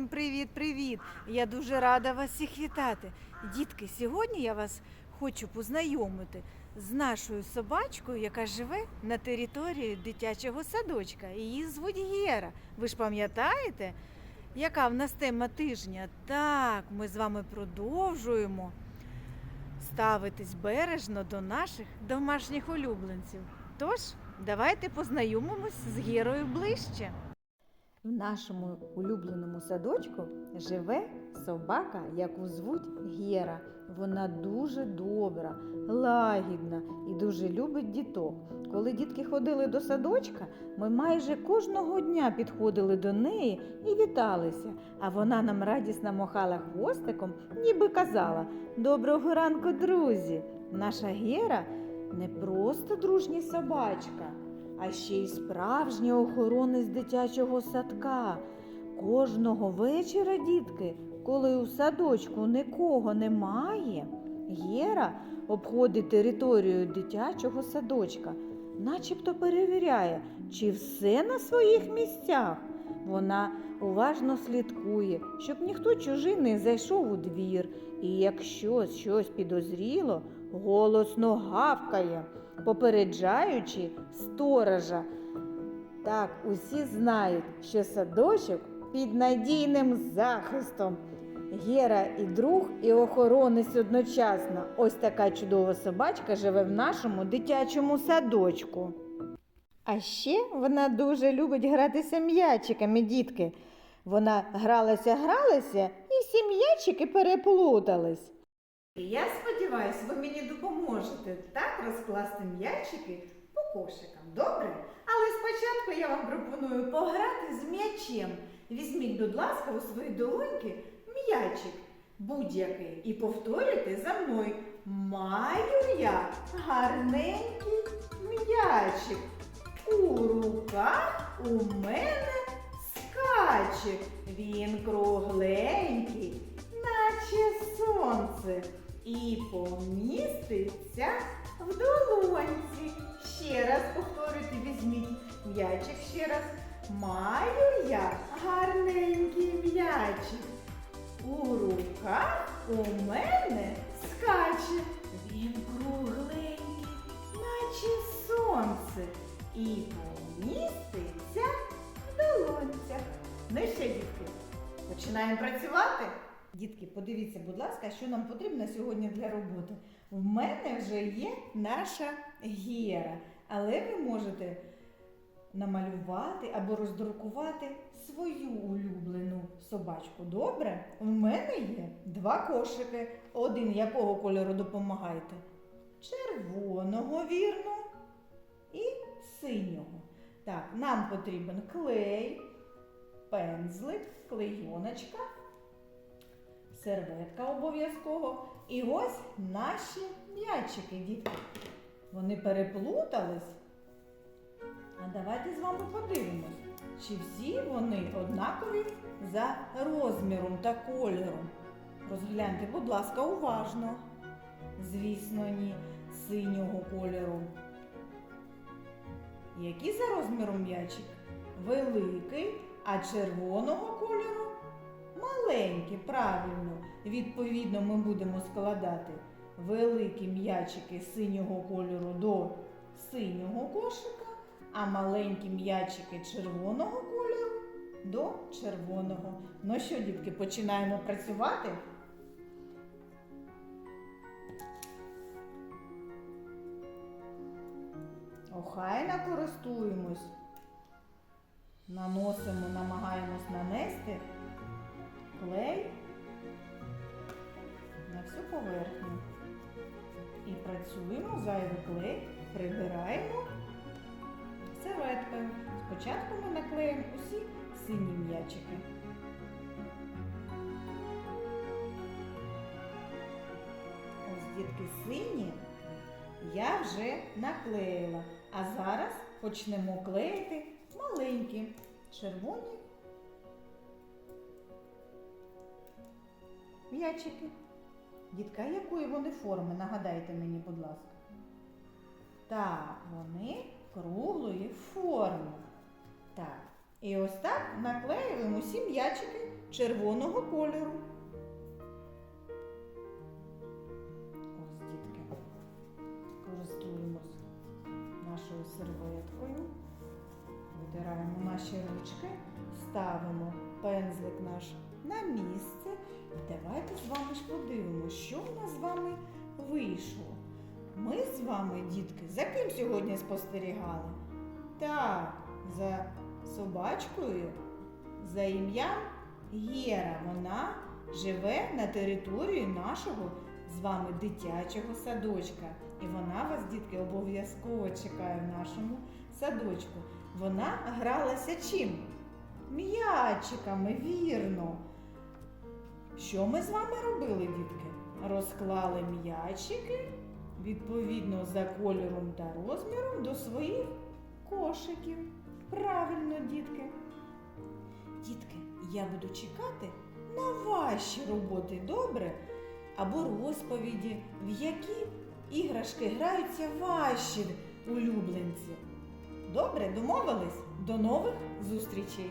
Всім привіт-привіт! Я дуже рада вас всіх вітати. Дітки, сьогодні я вас хочу познайомити з нашою собачкою, яка живе на території дитячого садочка. Її звуть Гера. Ви ж пам'ятаєте, яка в нас тема тижня? Так, ми з вами продовжуємо ставитись бережно до наших домашніх улюбленців. Тож, давайте познайомимось з Герою ближче. В нашому улюбленому садочку живе собака, яку звуть Гера. Вона дуже добра, лагідна і дуже любить діток. Коли дітки ходили до садочка, ми майже кожного дня підходили до неї і віталися. А вона нам радісно махала хвостиком, ніби казала: Доброго ранку, друзі! Наша Гера не просто дружня собачка а ще й справжній охоронець дитячого садка. Кожного вечора, дітки, коли у садочку нікого немає, Гера обходить територію дитячого садочка, начебто перевіряє, чи все на своїх місцях. Вона уважно слідкує, щоб ніхто чужий не зайшов у двір, і якщо щось підозріло, голосно гавкає попереджаючи сторожа. Так усі знають, що садочок під надійним захистом. Гера і друг, і охоронець одночасно. Ось така чудова собачка живе в нашому дитячому садочку. А ще вона дуже любить гратися м'ячиками, дітки. Вона гралася, гралася, і всі м'ячики переплутались. Я сподіваюся, ви мені допоможете так розкласти м'ячики по кошикам. Добре? Але спочатку я вам пропоную пограти з м'ячем. Візьміть, будь ласка, у свої долоньки м'ячик будь-який і повторюйте за мною. Маю я гарненький м'ячик. У руках у мене скаче. Він кругленький, наче сонце і поміститься в долонці. Ще раз повторюйте, візьміть м'ячик ще раз. Маю я гарненький м'ячик. У руках у мене скаче. Він кругленький, наче сонце. І поміститься в долонцях. Ну що, дітки, починаємо працювати? Дітки, подивіться, будь ласка, що нам потрібно сьогодні для роботи. В мене вже є наша гера, але ви можете намалювати або роздрукувати свою улюблену собачку. Добре? У мене є два кошики, один якого кольору допомагайте? Червоного, вірно, і синього. Так, нам потрібен клей, пензлик, клейоночка серветка обов'язково. І ось наші м'ячики, дітки. Вони переплутались. А давайте з вами подивимось, чи всі вони однакові за розміром та кольором. Розгляньте, будь ласка, уважно. Звісно, ні, синього кольору. Який за розміром м'ячик? Великий, а червоного кольору маленькі, правильно. Відповідно, ми будемо складати великі м'ячики синього кольору до синього кошика, а маленькі м'ячики червоного кольору до червоного. Ну що, дітки, починаємо працювати? Охайно користуємось. Наносимо, намагаємось нанести поверхню. І працюємо зайвий клей, прибираємо серветкою. Спочатку ми наклеїмо усі сині м'ячики. Ось дітки сині я вже наклеїла. А зараз почнемо клеїти маленькі червоні м'ячики. Дітка, якої вони форми? Нагадайте мені, будь ласка. Так, вони круглої форми. Так. І ось так наклеюємо усі м'ячики червоного кольору. Ось, дітки, користуємось нашою серветкою, витираємо наші ручки, ставимо пензлик наш на місце. І давайте з вами ж подивимося, що в нас з вами вийшло. Ми з вами, дітки, за ким сьогодні спостерігали? Так, за собачкою, за ім'ям Гера. Вона живе на території нашого з вами дитячого садочка. І вона вас, дітки, обов'язково чекає в нашому садочку. Вона гралася чим? М'ячиками, вірно. Що ми з вами робили, дітки? Розклали м'ячики відповідно за кольором та розміром до своїх кошиків. Правильно, дітки. Дітки, я буду чекати на ваші роботи, добре? Або розповіді, в які іграшки граються ваші улюбленці. Добре, домовились? До нових зустрічей!